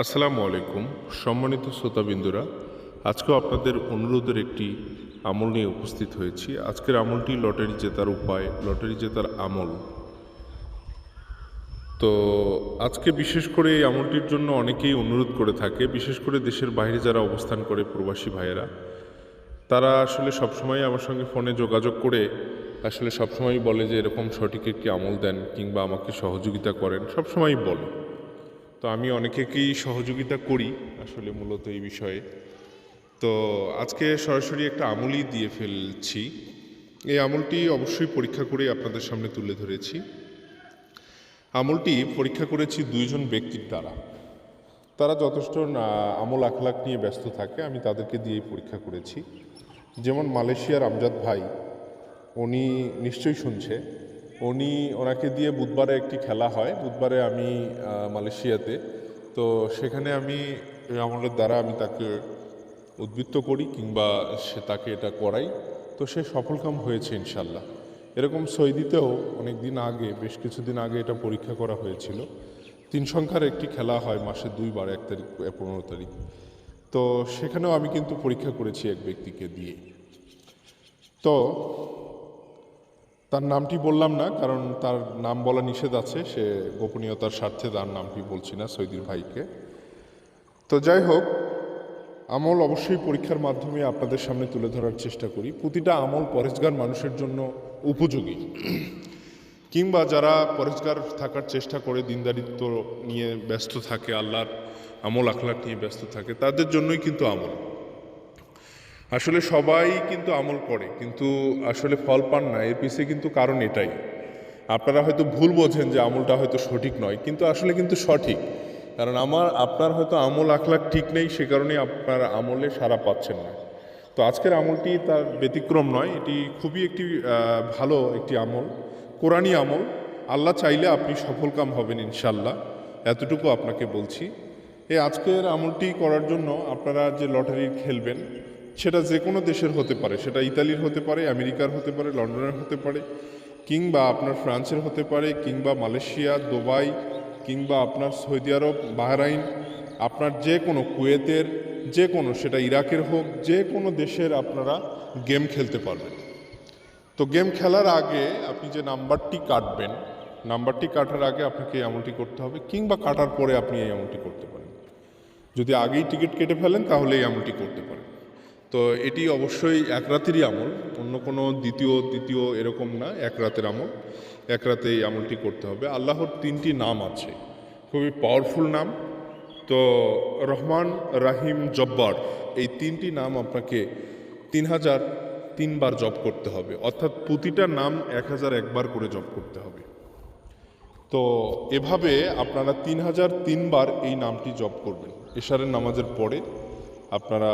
আসসালামু আলাইকুম, সম্মানিত শ্রোতাবিন্দুরা। আজকেও আপনাদের অনুরোধের একটি আমল নিয়ে উপস্থিত হয়েছি। আজকের আমলটি লটারি জেতার উপায়, লটারি জেতার আমল। তো আজকে বিশেষ করে এই আমলটির জন্য অনেকেই অনুরোধ করে থাকে, বিশেষ করে দেশের বাইরে যারা অবস্থান করে প্রবাসী ভাইয়েরা। তারা আসলে সবসময় আমার সঙ্গে ফোনে যোগাযোগ করে আসলে সবসময় বলে যে, এরকম সঠিক একটি আমল দেন কিংবা আমাকে সহযোগিতা করেন। সবসময়ই বলে। তো আমি অনেকেকেই সহযোগিতা করি আসলে মূলত এই বিষয়ে। তো আজকে সরাসরি একটা আমলই দিয়ে ফেলছি। এই আমলটি অবশ্যই পরীক্ষা করে আপনাদের সামনে তুলে ধরেছি। আমলটি পরীক্ষা করেছি দুইজন ব্যক্তির দ্বারা। তারা যথেষ্ট আমল আখলাক নিয়ে ব্যস্ত থাকে, আমি তাদেরকে দিয়েই পরীক্ষা করেছি। যেমন মালয়েশিয়ার আমজাদ ভাই, উনি নিশ্চয়ই শুনছে। উনি ওনাকে দিয়ে বুধবারে একটি খেলা হয়। বুধবারে আমি মালয়েশিয়াতে। তো সেখানে আমি এই আমলের দ্বারা আমি তাকে উদ্বৃত্ত করি কিংবা সে তাকে এটা করাই। তো সে সফলকাম হয়েছে ইনশাল্লাহ এরকম সৌদিতেও অনেক দিন আগে, বেশ কিছুদিন আগে এটা পরীক্ষা করা হয়েছিল। তিন সংখ্যার একটি খেলা হয় মাসে দুইবার, এক তারিখ পনেরো তারিখ। তো সেখানেও আমি কিন্তু পরীক্ষা করেছি এক ব্যক্তিকে দিয়ে। তো তার নামটি বললাম না, কারণ তার নাম বলা নিষেধ আছে, সে গোপনীয়তার স্বার্থে তার নামটি বলছি না সৈদির ভাইকে। তো যাই হোক, আমল অবশ্যই পরীক্ষার মাধ্যমে আপনাদের সামনে তুলে ধরার চেষ্টা করি। প্রতিটা আমল পরেজগার মানুষের জন্য উপযোগী। কিংবা যারা পরেজগার থাকার চেষ্টা করে, দিনদারিত্ব নিয়ে ব্যস্ত থাকে, আল্লাহর আমল আখলাক নিয়ে ব্যস্ত থাকে, তাদের জন্যই কিন্তু আমল। আসলে সবাই কিন্তু আমল করে, কিন্তু আসলে ফল পান না, এর পিছিয়ে কিন্তু কারণ এটাই। আপনারা হয়তো ভুল বোঝেন যে আমলটা হয়তো সঠিক নয়, কিন্তু আসলে কিন্তু সঠিক। কারণ আমার, আপনার হয়তো আমল আখলাক ঠিক নেই, সে কারণে আপনার আমলে সারা পাচ্ছেন না। তো আজকের আমলটি তার ব্যতিক্রম নয়, এটি খুবই একটি ভালো একটি আমল কোরআনী আমল। আল্লাহ চাইলে আপনি সফলকাম হবেন ইনশাল্লাহ এতটুকু আপনাকে বলছি। এই আজকের আমলটি করার জন্য আপনারা যে লটারি খেলবেন সেটা যে কোনো দেশের হতে পারে। সেটা ইতালির হতে পারে, আমেরিকার হতে পারে, লন্ডনের হতে পারে, কিংবা আপনার ফ্রান্সের হতে পারে, কিংবা মালয়েশিয়া, দুবাই, কিংবা আপনার সৌদি আরব, বাহরাইন, আপনার যে কোনো কুয়েতের, যে কোনো, সেটা ইরাকের হোক, যে কোনো দেশের আপনারা গেম খেলতে পারবেন। তো গেম খেলার আগে আপনি যে নাম্বারটি কাটবেন, নাম্বারটি কাটার আগে আপনাকে এই আমলটি করতে হবে, কিংবা কাটার পরে আপনি এই আমলটি করতে পারেন। যদি আগেই টিকিট কেটে ফেলেন, তাহলে এই আমলটি করতে পারেন। তো এটি অবশ্যই এক রাতেরই আমল, অন্য কোনো দ্বিতীয়, তৃতীয় এরকম না, এক রাতের আমল। এক রাতে এই আমলটি করতে হবে। আল্লাহর তিনটি নাম আছে, খুবই পাওয়ারফুল নাম। তো রহমান রাহিম জব্বার, এই তিনটি নাম আপনাকে তিন হাজার তিনবার জব করতে হবে। অর্থাৎ প্রতিটা নাম এক হাজার একবার করে জব করতে হবে। তো এভাবে আপনারা তিন হাজার তিনবার এই নামটি জব করবেন। এশারের নামাজের পরে আপনারা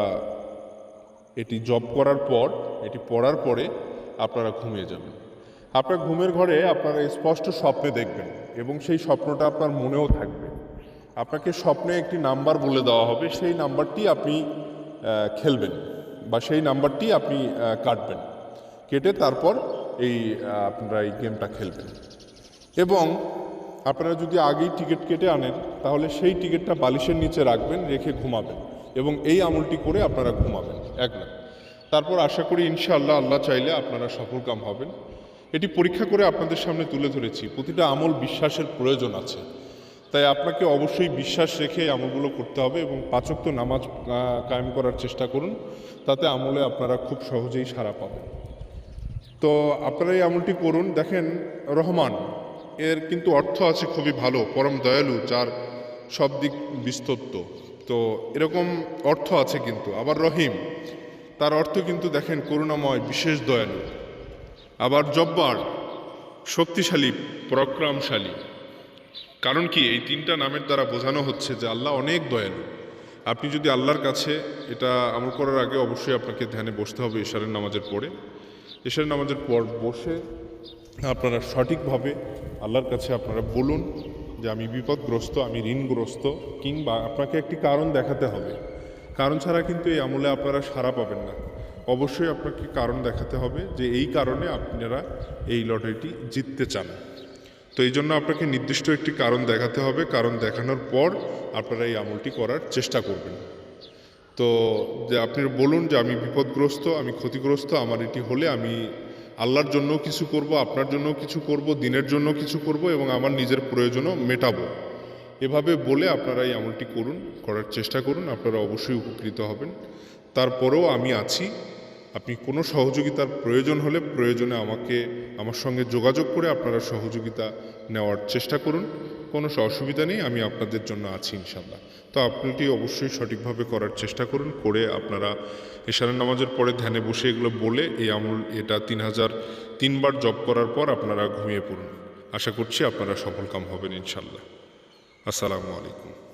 এটি জব করার পর, এটি পড়ার পরে আপনারা ঘুমিয়ে যাবেন। আপনার ঘুমের ঘরে আপনারা স্পষ্ট স্বপ্নে দেখবেন এবং সেই স্বপ্নটা আপনার মনেও থাকবে। আপনাকে স্বপ্নে একটি নাম্বার বলে দেওয়া হবে, সেই নাম্বারটি আপনি খেলবেন বা সেই নাম্বারটি আপনি কাটবেন। কেটে তারপর এই আপনারা এই গেমটা খেলবেন। এবং আপনারা যদি আগেই টিকিট কেটে আনেন, তাহলে সেই টিকিটটা বালিশের নিচে রাখবেন, রেখে ঘুমাবেন। এবং এই আমলটি করে আপনারা ঘুমাবেন, এক না তারপর আশা করি ইনশাআল্লাহ আল্লাহ চাইলে আপনারা সফলকাম হবেন। এটি পরীক্ষা করে আপনাদের সামনে তুলে ধরেছি, প্রতিটা আমল বিশ্বাসের প্রয়োজন আছে। তাই আপনাকে অবশ্যই বিশ্বাস রেখে আমলগুলো করতে হবে এবং পাচক তো নামাজ কায়েম করার চেষ্টা করুন, তাতে আমলে আপনারা খুব সহজেই সাড়া পাবেন। তো আপনারা এই আমলটি করুন। দেখেন, রহমান, এর কিন্তু অর্থ আছে খুবই ভালো, পরম দয়ালু, যার সব দিক বিস্তৃত। তো এরকম অর্থ আছে কিন্তু। আবার রহিম, তার অর্থ কিন্তু দেখেন করুণাময়, বিশেষ দয়ালু। আবার জব্বার, শক্তিশালী, পরাক্রমশালী। কারণ কি, এই তিনটা নামের দ্বারা বোঝানো হচ্ছে যে আল্লাহ অনেক দয়ালু। আপনি যদি আল্লাহর কাছে এটা আমল করার আগে অবশ্যই আপনাকে ধ্যানে বসতে হবে ঈশারের নামাজের পরে। ঈশারের নামাজের পর বসে আপনারা সঠিকভাবে আল্লাহর কাছে আপনারা বলুন যে আমি বিপদগ্রস্ত, আমি ঋণগ্রস্ত, কিংবা আপনাকে একটি কারণ দেখাতে হবে। কারণ ছাড়া কিন্তু এই আমলে আপনারা সাড়া পাবেন না। অবশ্যই আপনাকে কারণ দেখাতে হবে যে এই কারণে আপনারা এই লটারিটি জিততে চান। তো এই জন্য আপনাকে নির্দিষ্ট একটি কারণ দেখাতে হবে। কারণ দেখানোর পর আপনারা এই আমলটি করার চেষ্টা করবেন। তো যে আপনি বলুন যে আমি বিপদগ্রস্ত, আমি ক্ষতিগ্রস্ত, আমার এটি হলে আমি আল্লাহর জন্য কিছু করব, আপনার জন্য কিছু করব, দিনের জন্য কিছু করব এবং আমার নিজের প্রয়োজনও মেটাবো। এভাবে বলে আপনারা এই আমলটি করুন, করার চেষ্টা করুন, আপনারা অবশ্যই উপকৃত হবেন। তারপরেও আমি আছি। আপনি কোনো সহযোগিতার প্রয়োজন হলে প্রয়োজনে আমাকে, আমার সঙ্গে যোগাযোগ করে আপনারা সহযোগিতা নেওয়ার চেষ্টা করুন। কোনো অসুবিধা নেই, আমি আপনাদের জন্য আছি ইনশাল্লাহ তো আপনিটি অবশ্যই সঠিকভাবে করার চেষ্টা করুন, করে আপনারা এশারের নামাজের পরে ধ্যানে বসে এগুলো বলে এই আমল, এটা তিন হাজার তিনবার জব করার পর আপনারা ঘুমিয়ে পড়ুন। আশা করছি আপনারা সফলকাম হবেন ইনশাল্লাহ আসসালামু আলাইকুম।